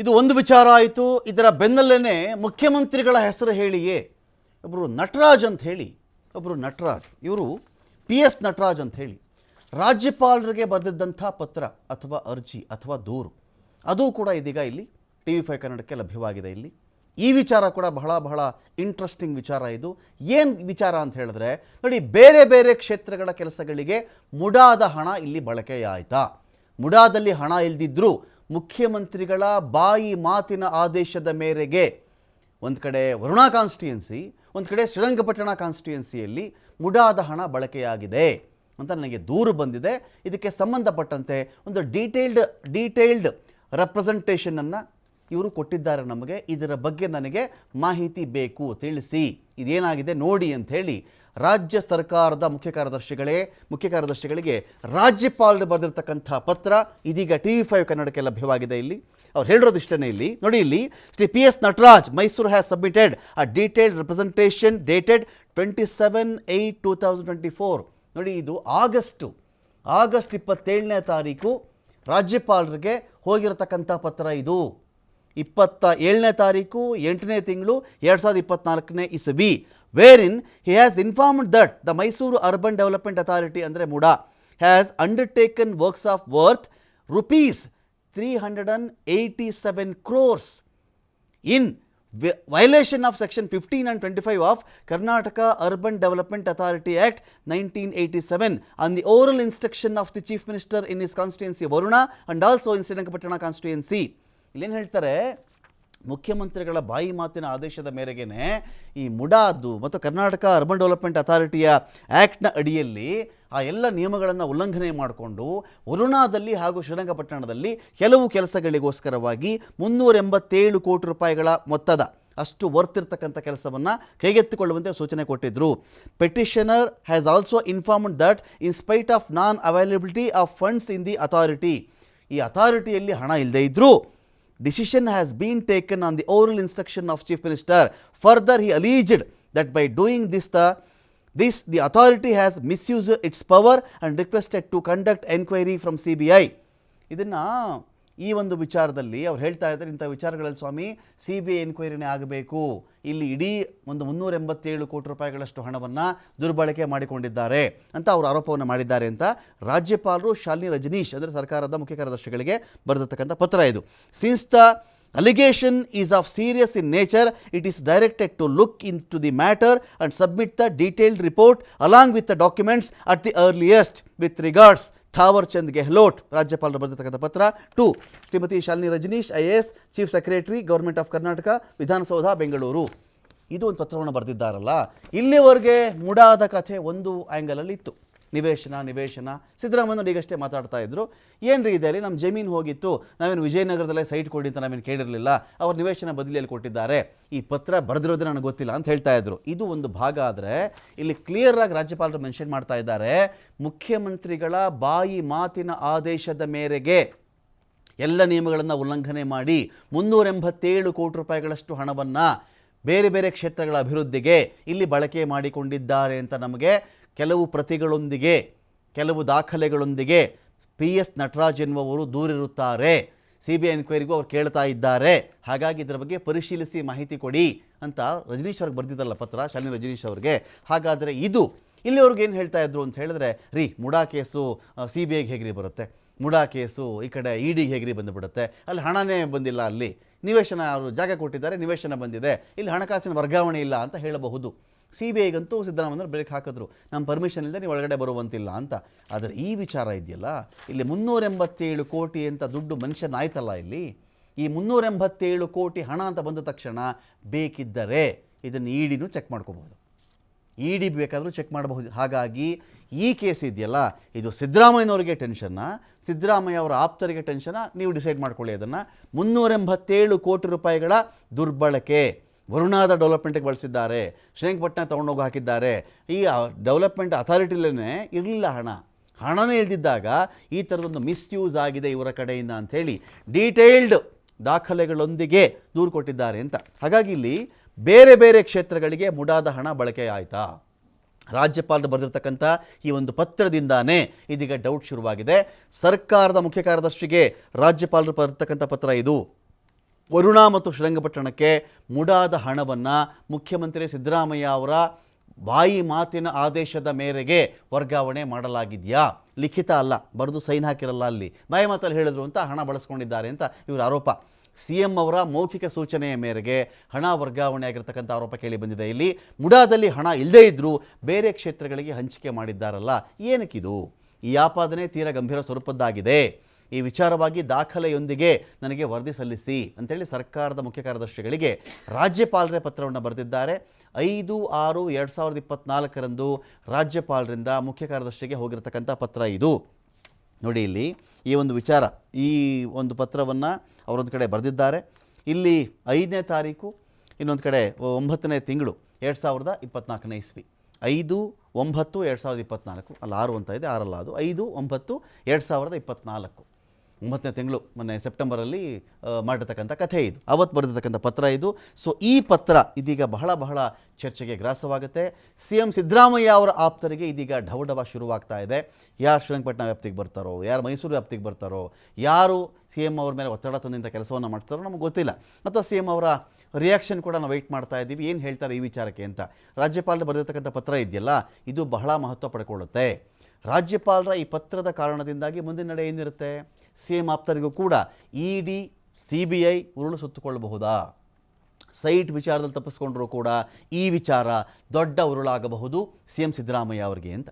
ಇದು ಒಂದು ವಿಚಾರ ಆಯಿತು. ಇದರ ಬೆನ್ನಲ್ಲೇ ಮುಖ್ಯಮಂತ್ರಿಗಳ ಹೆಸರು ಹೇಳಿಯೇ ಒಬ್ಬರು ನಟರಾಜ್ ಅಂತ ಹೇಳಿ ಒಬ್ಬರು ನಟರಾಜ್, ಇವರು ಪಿ ಎಸ್ ನಟರಾಜ್ ಅಂತ ಹೇಳಿ, ರಾಜ್ಯಪಾಲರಿಗೆ ಬರೆದಿದ್ದಂಥ ಪತ್ರ ಅಥವಾ ಅರ್ಜಿ ಅಥವಾ ದೂರು, ಅದು ಕೂಡ ಇದೀಗ ಇಲ್ಲಿ ಟಿ ವಿ ಫೈವ್ ಕನ್ನಡಕ್ಕೆ ಲಭ್ಯವಾಗಿದೆ ಇಲ್ಲಿ. ಈ ವಿಚಾರ ಕೂಡ ಬಹಳ ಬಹಳ ಇಂಟ್ರೆಸ್ಟಿಂಗ್ ವಿಚಾರ ಇದು. ಏನು ವಿಚಾರ ಅಂತ ಹೇಳಿದ್ರೆ, ನೋಡಿ, ಬೇರೆ ಬೇರೆ ಕ್ಷೇತ್ರಗಳ ಕೆಲಸಗಳಿಗೆ ಮುಡಾದ ಹಣ ಇಲ್ಲಿ ಬಳಕೆಯಾಯ್ತಾ? ಮುಡಾದಲ್ಲಿ ಹಣ ಇಲ್ದಿದ್ರೂ ಮುಖ್ಯಮಂತ್ರಿಗಳ ಬಾಯಿ ಮಾತಿನ ಆದೇಶದ ಮೇರೆಗೆ ಒಂದು ಕಡೆ ವರುಣಾ ಕಾನ್ಸ್ಟಿಟ್ಯೂನ್ಸಿ ಒಂದು ಕಡೆ ಶ್ರೀರಂಗಪಟ್ಟಣ ಕಾನ್ಸ್ಟಿಟ್ಯೂನ್ಸಿಯಲ್ಲಿ ಮುಡಾದ ಹಣ ಬಳಕೆಯಾಗಿದೆ ಅಂತ ನನಗೆ ದೂರು ಬಂದಿದೆ. ಇದಕ್ಕೆ ಸಂಬಂಧಪಟ್ಟಂತೆ ಒಂದು ಡೀಟೇಲ್ಡ್ ಡೀಟೇಲ್ಡ್ ರೆಪ್ರೆಸೆಂಟೇಷನನ್ನು ಇವರು ಕೊಟ್ಟಿದ್ದಾರೆ ನಮಗೆ, ಇದರ ಬಗ್ಗೆ ನನಗೆ ಮಾಹಿತಿ ಬೇಕು ತಿಳಿಸಿ. ಇದೇನಾಗಿದೆ ನೋಡಿ ಅಂತ ಹೇಳಿ ರಾಜ್ಯ ಸರ್ಕಾರದ ಮುಖ್ಯ ಕಾರ್ಯದರ್ಶಿಗಳೇ, ಮುಖ್ಯ ಕಾರ್ಯದರ್ಶಿಗಳಿಗೆ ರಾಜ್ಯಪಾಲರು ಬರೆದಿರ್ತಕ್ಕಂಥ ಪತ್ರ ಇದೀಗ ಟಿ ವಿ ಫೈವ್ ಕನ್ನಡಕ್ಕೆ ಲಭ್ಯವಾಗಿದೆ ಇಲ್ಲಿ. ಅವ್ರು ಹೇಳಿರೋದಿಷ್ಟೇ ಇಲ್ಲಿ. ನೋಡಿ ಇಲ್ಲಿ, Shri P S Nataraj, Mysuru has submitted a detailed representation dated twenty seven eight two thousand twenty four. ನೋಡಿ ಇದು ಆಗಸ್ಟು, ಆಗಸ್ಟ್ ಇಪ್ಪತ್ತೇಳನೇ ತಾರೀಕು ರಾಜ್ಯಪಾಲರಿಗೆ ಹೋಗಿರತಕ್ಕಂಥ ಪತ್ರ ಇದು. ಇಪ್ಪತ್ತ ಏಳನೇ ತಾರೀಕು ಎಂಟನೇ ತಿಂಗಳು ಎರಡು ಸಾವಿರದ ಇಪ್ಪತ್ನಾಲ್ಕನೇ ಇಸವಿ where in he has informed that the Mysuru Urban Development Authority ಅಂದರೆ MUDA has undertaken works of worth rupees three hundred and eighty seven crores in vi- violation of section 15 and 25 of Karnataka Urban Development Authority Act 1987 on the oral instruction of the Chief Minister in his constituency Varuna and also in Srinangapatana constituency. ಇಲ್ಲೇನು ಹೇಳ್ತಾರೆ? ಮುಖ್ಯಮಂತ್ರಿಗಳ ಬಾಯಿ ಮಾತಿನ ಆದೇಶದ ಮೇರೆಗೆ ಈ ಮುಡಾದು ಮತ್ತು ಕರ್ನಾಟಕ ಅರ್ಬನ್ ಡೆವಲಪ್ಮೆಂಟ್ ಅಥಾರಿಟಿಯ ಆ್ಯಕ್ಟ್ನ ಅಡಿಯಲ್ಲಿ ಆ ಎಲ್ಲ ನಿಯಮಗಳನ್ನು ಉಲ್ಲಂಘನೆ ಮಾಡಿಕೊಂಡು ವರುಣಾದಲ್ಲಿ ಹಾಗೂ ಶ್ರೀರಂಗಪಟ್ಟಣದಲ್ಲಿ ಕೆಲವು ಕೆಲಸಗಳಿಗೋಸ್ಕರವಾಗಿ ಮುನ್ನೂರ ಎಂಬತ್ತೇಳು ಕೋಟಿ ರೂಪಾಯಿಗಳ ಮೊತ್ತದ ಅಷ್ಟು ವರ್ತ್ ಇರ್ತಕ್ಕಂಥ ಕೆಲಸವನ್ನು ಕೈಗೆತ್ತಿಕೊಳ್ಳುವಂತೆ ಸೂಚನೆ ಕೊಟ್ಟಿದ್ದರು petitioner has also informed that in spite of non availability of funds in the authority ಈ ಅಥಾರಿಟಿಯಲ್ಲಿ ಹಣ ಇಲ್ಲದೇ ಇದ್ದರೂ decision has been taken on the oral instruction of chief minister further he alleged that by doing this the this the authority has misused its power and requested to conduct enquiry from cbi ಇದನ್ನು ಈ ಒಂದು ವಿಚಾರದಲ್ಲಿ ಅವ್ರು ಹೇಳ್ತಾ ಇದ್ದಾರೆ, ಇಂಥ ವಿಚಾರಗಳಲ್ಲಿ ಸ್ವಾಮಿ, ಸಿ ಬಿ ಐ ಎನ್ಕ್ವೈರಿನೇ ಆಗಬೇಕು. ಇಲ್ಲಿ ಇಡೀ ಒಂದು ಮುನ್ನೂರ ಎಂಬತ್ತೇಳು ಕೋಟಿ ರೂಪಾಯಿಗಳಷ್ಟು ಹಣವನ್ನು ದುರ್ಬಳಕೆ ಮಾಡಿಕೊಂಡಿದ್ದಾರೆ ಅಂತ ಅವರು ಆರೋಪವನ್ನು ಮಾಡಿದ್ದಾರೆ ಅಂತ ರಾಜ್ಯಪಾಲರು ಶಾಲಿನಿ ರಜನೀಶ್, ಅಂದರೆ ಸರ್ಕಾರದ ಮುಖ್ಯ ಕಾರ್ಯದರ್ಶಿಗಳಿಗೆ ಬರೆದಿರ್ತಕ್ಕಂಥ ಪತ್ರ ಇದು. Since the allegation is of serious in nature it is directed to look into the matter and submit the detailed report along with the documents at the earliest with regards Thaawar Chand Gehlot, ರಾಜ್ಯಪಾಲರು ಬರೆದಿರ್ತಕ್ಕಂಥ ಪತ್ರ. To, Shrimati Shalini Rajneesh, I S, chief secretary, government of Karnataka, Vidhana Soudha, Bengaluru. ಇದು ಒಂದು ಪತ್ರವನ್ನು ಬರೆದಿದ್ದಾರಲ್ಲ. ಇಲ್ಲಿವರೆಗೆ ಮುಡಾದ ಕಥೆ ಒಂದು ಆ್ಯಂಗಲಲ್ಲಿ ಇತ್ತು ನಿವೇಶನ ನಿವೇಶನ. ಸಿದ್ದರಾಮಯ್ಯನವ್ರು ಈಗಷ್ಟೇ ಮಾತಾಡ್ತಾ ಇದ್ರು. ಏನ್ರಿ ಇದೆ ಅಲ್ಲಿ? ನಮ್ಮ ಜಮೀನು ಹೋಗಿತ್ತು. ನಾವೇನು ವಿಜಯನಗರದಲ್ಲೇ ಸೈಟ್ ಕೊಡಿ ಅಂತ ನಾವೇನು ಕೇಳಿರಲಿಲ್ಲ. ಅವ್ರ ನಿವೇಶನ ಬದಲಿಯಲ್ಲಿ ಕೊಟ್ಟಿದ್ದಾರೆ. ಈ ಪತ್ರ ಬರೆದಿರೋದು ನನಗೆ ಗೊತ್ತಿಲ್ಲ ಅಂತ ಹೇಳ್ತಾ ಇದ್ರು. ಇದು ಒಂದು ಭಾಗ ಆದರೆ ಇಲ್ಲಿ ಕ್ಲಿಯರ್ ಆಗಿ ರಾಜ್ಯಪಾಲರು ಮೆನ್ಷನ್ ಮಾಡ್ತಾ ಇದ್ದಾರೆ. ಮುಖ್ಯಮಂತ್ರಿಗಳ ಬಾಯಿ ಮಾತಿನ ಆದೇಶದ ಮೇರೆಗೆ ಎಲ್ಲ ನಿಯಮಗಳನ್ನು ಉಲ್ಲಂಘನೆ ಮಾಡಿ ಮುನ್ನೂರ ಎಂಬತ್ತೇಳು ಕೋಟಿ ರೂಪಾಯಿಗಳಷ್ಟು ಹಣವನ್ನು ಬೇರೆ ಬೇರೆ ಕ್ಷೇತ್ರಗಳ ಅಭಿವೃದ್ಧಿಗೆ ಇಲ್ಲಿ ಬಳಕೆ ಮಾಡಿಕೊಂಡಿದ್ದಾರೆ ಅಂತ ನಮಗೆ ಕೆಲವು ಪ್ರತಿಗಳೊಂದಿಗೆ, ಕೆಲವು ದಾಖಲೆಗಳೊಂದಿಗೆ ಪಿ ಎಸ್ ನಟರಾಜ್ ಎನ್ನುವವರು ದೂರಿರುತ್ತಾರೆ. ಸಿ ಬಿ ಐ ಎನ್ಕ್ವೈರಿಗೂ ಅವ್ರು ಕೇಳ್ತಾ ಇದ್ದಾರೆ. ಹಾಗಾಗಿ ಇದರ ಬಗ್ಗೆ ಪರಿಶೀಲಿಸಿ ಮಾಹಿತಿ ಕೊಡಿ ಅಂತ ರಜನೀಶ್ ಅವ್ರಿಗೆ ಬರೆದಿದ್ದಲ್ಲ ಪತ್ರ, ಶಾಲಿನಿ ರಜನೀಶ್ ಅವ್ರಿಗೆ. ಹಾಗಾದರೆ ಇದು ಇಲ್ಲಿವರೆಗೆ ಏನು ಹೇಳ್ತಾ ಇದ್ರು ಅಂತ ಹೇಳಿದ್ರೆ, ರೀ, ಮುಡಾ ಕೇಸು ಸಿ ಬಿ ಐಗೆ ಹೇಗ್ರಿ ಬರುತ್ತೆ? ಮುಡಾ ಕೇಸು ಈ ಕಡೆ ಇ ಡಿಗೆ ಹೇಗ್ರಿ ಬಂದುಬಿಡುತ್ತೆ? ಅಲ್ಲಿ ಹಣನೇ ಬಂದಿಲ್ಲ ಅಲ್ಲಿ. ನಿವೇಶನ ಅವರು ಜಾಗ ಕೊಟ್ಟಿದ್ದಾರೆ, ನಿವೇಶನ ಬಂದಿದೆ. ಇಲ್ಲಿ ಹಣಕಾಸಿನ ವರ್ಗಾವಣೆ ಇಲ್ಲ ಅಂತ ಹೇಳಬಹುದು. ಸಿ ಬಿ ಐಗಂತೂ ಸಿದ್ದರಾಮಯ್ಯವ್ರು ಬ್ರೇಕ್ ಹಾಕಿದ್ರು. ನಮ್ಮ ಪರ್ಮಿಷನ್ ಇಲ್ಲದೆ ನೀವು ಒಳಗಡೆ ಬರುವಂತಿಲ್ಲ ಅಂತ. ಆದರೆ ಈ ವಿಚಾರ ಇದೆಯಲ್ಲ? ಇಲ್ಲಿ ಮುನ್ನೂರ ಎಂಬತ್ತೇಳು ಕೋಟಿ ಅಂತ ದುಡ್ಡು ಮನುಷ್ಯನಾಯ್ತಲ್ಲ ಇಲ್ಲಿ? ಈ ಮುನ್ನೂರ ಎಂಬತ್ತೇಳು ಕೋಟಿ ಹಣ ಅಂತ ಬಂದ ತಕ್ಷಣ ಬೇಕಿದ್ದರೆ ಇದನ್ನು ಇಡಿನೂ ಚೆಕ್ ಮಾಡ್ಕೋಬಹುದು. ಇ ಡಿ ಬೇಕಾದರೂ ಚೆಕ್ ಮಾಡಬಹುದು. ಹಾಗಾಗಿ ಈ ಕೇಸ್ ಇದೆಯಲ್ಲ, ಇದು ಸಿದ್ದರಾಮಯ್ಯನವರಿಗೆ ಟೆನ್ಷನ್ನ, ಸಿದ್ದರಾಮಯ್ಯ ಅವರ ಆಪ್ತರಿಗೆ ಟೆನ್ಷನ್ನ ನೀವು ಡಿಸೈಡ್ ಮಾಡ್ಕೊಳ್ಳಿ ಅದನ್ನು. ಮುನ್ನೂರ ಎಂಬತ್ತೇಳು ಕೋಟಿ ರೂಪಾಯಿಗಳ ದುರ್ಬಳಕೆ ವರುಣಾದ ಡೆವಲಪ್ಮೆಂಟ್ಗೆ ಬಳಸಿದ್ದಾರೆ, ಶ್ರೀರಂಗಪಟ್ಟಣ ತೊಗೊಂಡೋಗಿ ಹಾಕಿದ್ದಾರೆ. ಈ ಡೆವಲಪ್ಮೆಂಟ್ ಅಥಾರಿಟಿಲೇ ಇರಲಿಲ್ಲ ಹಣ. ಹಣನೇ ಇಲ್ದಿದ್ದಾಗ ಈ ಥರದೊಂದು ಮಿಸ್ಯೂಸ್ ಆಗಿದೆ ಇವರ ಕಡೆಯಿಂದ ಅಂಥೇಳಿ ಡೀಟೇಲ್ಡ್ ದಾಖಲೆಗಳೊಂದಿಗೆ ದೂರು ಕೊಟ್ಟಿದ್ದಾರೆ ಅಂತ. ಹಾಗಾಗಿ ಇಲ್ಲಿ ಬೇರೆ ಬೇರೆ ಕ್ಷೇತ್ರಗಳಿಗೆ ಮುಡಾದ ಹಣ ಬಳಕೆ ರಾಜ್ಯಪಾಲರು ಬರೆದಿರ್ತಕ್ಕಂಥ ಈ ಒಂದು ಪತ್ರದಿಂದಾನೇ ಇದೀಗ ಡೌಟ್ ಶುರುವಾಗಿದೆ. ಸರ್ಕಾರದ ಮುಖ್ಯ ಕಾರ್ಯದರ್ಶಿಗೆ ರಾಜ್ಯಪಾಲರು ಬರೆದಿರ್ತಕ್ಕಂಥ ಪತ್ರ ಇದು. ವರುಣಾ ಮತ್ತು ಶ್ರೀರಂಗಪಟ್ಟಣಕ್ಕೆ ಮುಡಾದ ಹಣವನ್ನು ಮುಖ್ಯಮಂತ್ರಿ ಸಿದ್ದರಾಮಯ್ಯ ಅವರ ಬಾಯಿ ಮಾತಿನ ಆದೇಶದ ಮೇರೆಗೆ ವರ್ಗಾವಣೆ ಮಾಡಲಾಗಿದೆಯಾ? ಲಿಖಿತ ಅಲ್ಲ, ಬರೆದು ಸೈನ್ ಹಾಕಿರಲ್ಲ ಅಲ್ಲಿ. ಬಾಯಿ ಮಾತಲ್ಲಿ ಹೇಳಿದ್ರು ಅಂತ ಹಣ ಬಳಸ್ಕೊಂಡಿದ್ದಾರೆ ಅಂತ ಇವರ ಆರೋಪ. ಸಿ ಎಂ ಅವರ ಮೌಖಿಕ ಸೂಚನೆಯ ಮೇರೆಗೆ ಹಣ ವರ್ಗಾವಣೆ ಆಗಿರತಕ್ಕಂಥ ಆರೋಪ ಕೇಳಿ ಬಂದಿದೆ. ಇಲ್ಲಿ ಮುಡಾದಲ್ಲಿ ಹಣ ಇಲ್ಲದೇ ಇದ್ದರೂ ಬೇರೆ ಕ್ಷೇತ್ರಗಳಿಗೆ ಹಂಚಿಕೆ ಮಾಡಿದ್ದಾರಲ್ಲ, ಏನಕ್ಕಿದು? ಈ ಆಪಾದನೆ ತೀರಾ ಗಂಭೀರ ಸ್ವರೂಪದ್ದಾಗಿದೆ. ಈ ವಿಚಾರವಾಗಿ ದಾಖಲೆಯೊಂದಿಗೆ ನನಗೆ ವರದಿ ಸಲ್ಲಿಸಿ ಅಂತೇಳಿ ಸರ್ಕಾರದ ಮುಖ್ಯ ಕಾರ್ಯದರ್ಶಿಗಳಿಗೆ ರಾಜ್ಯಪಾಲರೇ ಪತ್ರವನ್ನು ಬರೆದಿದ್ದಾರೆ. ಐದು ಆರು ಎರಡು ಸಾವಿರದ ಇಪ್ಪತ್ತ್ನಾಲ್ಕರಂದು ರಾಜ್ಯಪಾಲರಿಂದ ಮುಖ್ಯ ಕಾರ್ಯದರ್ಶಿಗೆ ಹೋಗಿರತಕ್ಕಂಥ ಪತ್ರ ಇದು. ನೋಡಿ ಇಲ್ಲಿ ಈ ಒಂದು ವಿಚಾರ, ಈ ಒಂದು ಪತ್ರವನ್ನು ಅವರೊಂದು ಕಡೆ ಬರೆದಿದ್ದಾರೆ. ಇಲ್ಲಿ ಐದನೇ ತಾರೀಕು, ಇನ್ನೊಂದು ಕಡೆ ಒಂಬತ್ತನೇ ತಿಂಗಳು, ಎರಡು ಸಾವಿರದ ಇಪ್ಪತ್ನಾಲ್ಕನೇ ಇಸ್ವಿ. ಐದು, ಒಂಬತ್ತು, ಎರಡು ಸಾವಿರದ ಇಪ್ಪತ್ನಾಲ್ಕು. ಅಲ್ಲ, ಆರು ಅಂತ ಇದೆ, ಆರಲ್ಲ ಅದು. ಐದು, ಒಂಬತ್ತು, ಎರಡು ಸಾವಿರದ ಇಪ್ಪತ್ನಾಲ್ಕು. ಒಂಬತ್ತನೇ ತಿಂಗಳು, ಮೊನ್ನೆ ಸೆಪ್ಟೆಂಬರಲ್ಲಿ ಮಾಡಿರ್ತಕ್ಕಂಥ ಕಥೆ ಇದು. ಅವತ್ತು ಬರೆದಿರ್ತಕ್ಕಂಥ ಪತ್ರ ಇದು. ಸೊ ಈ ಪತ್ರ ಇದೀಗ ಬಹಳ ಬಹಳ ಚರ್ಚೆಗೆ ಗ್ರಾಸವಾಗುತ್ತೆ. ಸಿ ಎಂ ಸಿದ್ದರಾಮಯ್ಯ ಅವರ ಆಪ್ತರಿಗೆ ಇದೀಗ ಢವಢವ ಶುರುವಾಗ್ತಾ ಇದೆ. ಯಾರು ಶ್ರೀರಂಗಪಟ್ಟಣ ವ್ಯಾಪ್ತಿಗೆ ಬರ್ತಾರೋ, ಯಾರು ಮೈಸೂರು ವ್ಯಾಪ್ತಿಗೆ ಬರ್ತಾರೋ, ಯಾರು ಸಿ ಎಂ ಅವ್ರ ಮೇಲೆ ಒತ್ತಡ ತಂದಿಂತ ಕೆಲಸವನ್ನು ಮಾಡ್ತಾರೋ ನಮಗೆ ಗೊತ್ತಿಲ್ಲ. ಅಥವಾ ಸಿ ಎಂ ಅವರ ರಿಯಾಕ್ಷನ್ ಕೂಡ ನಾವು ವೆಯ್ಟ್ ಮಾಡ್ತಾ ಇದ್ದೀವಿ. ಏನು ಹೇಳ್ತಾರೆ ಈ ವಿಚಾರಕ್ಕೆ ಅಂತ. ರಾಜ್ಯಪಾಲರು ಬರೆದಿರ್ತಕ್ಕಂಥ ಪತ್ರ ಇದೆಯಲ್ಲ, ಇದು ಬಹಳ ಮಹತ್ವ ಪಡ್ಕೊಳ್ಳುತ್ತೆ. ರಾಜ್ಯಪಾಲರ ಈ ಪತ್ರದ ಕಾರಣದಿಂದಾಗಿ ಮುಂದಿನ ನಡೆ ಏನಿರುತ್ತೆ ಸಿ ಆಪ್ತರಿಗೂ ಕೂಡ E D C B I ಉರುಳು ಸುತ್ತುಕೊಳ್ಳಬಹುದಾ? ಸೈಟ್ ವಿಚಾರದಲ್ಲಿ ತಪ್ಪಿಸ್ಕೊಂಡ್ರೂ ಕೂಡ ಈ ವಿಚಾರ ದೊಡ್ಡ ಉರುಳಾಗಬಹುದು. ಸಿ ಎಂ ಸಿದ್ದರಾಮಯ್ಯ ಅವರಿಗೆ ಅಂತ.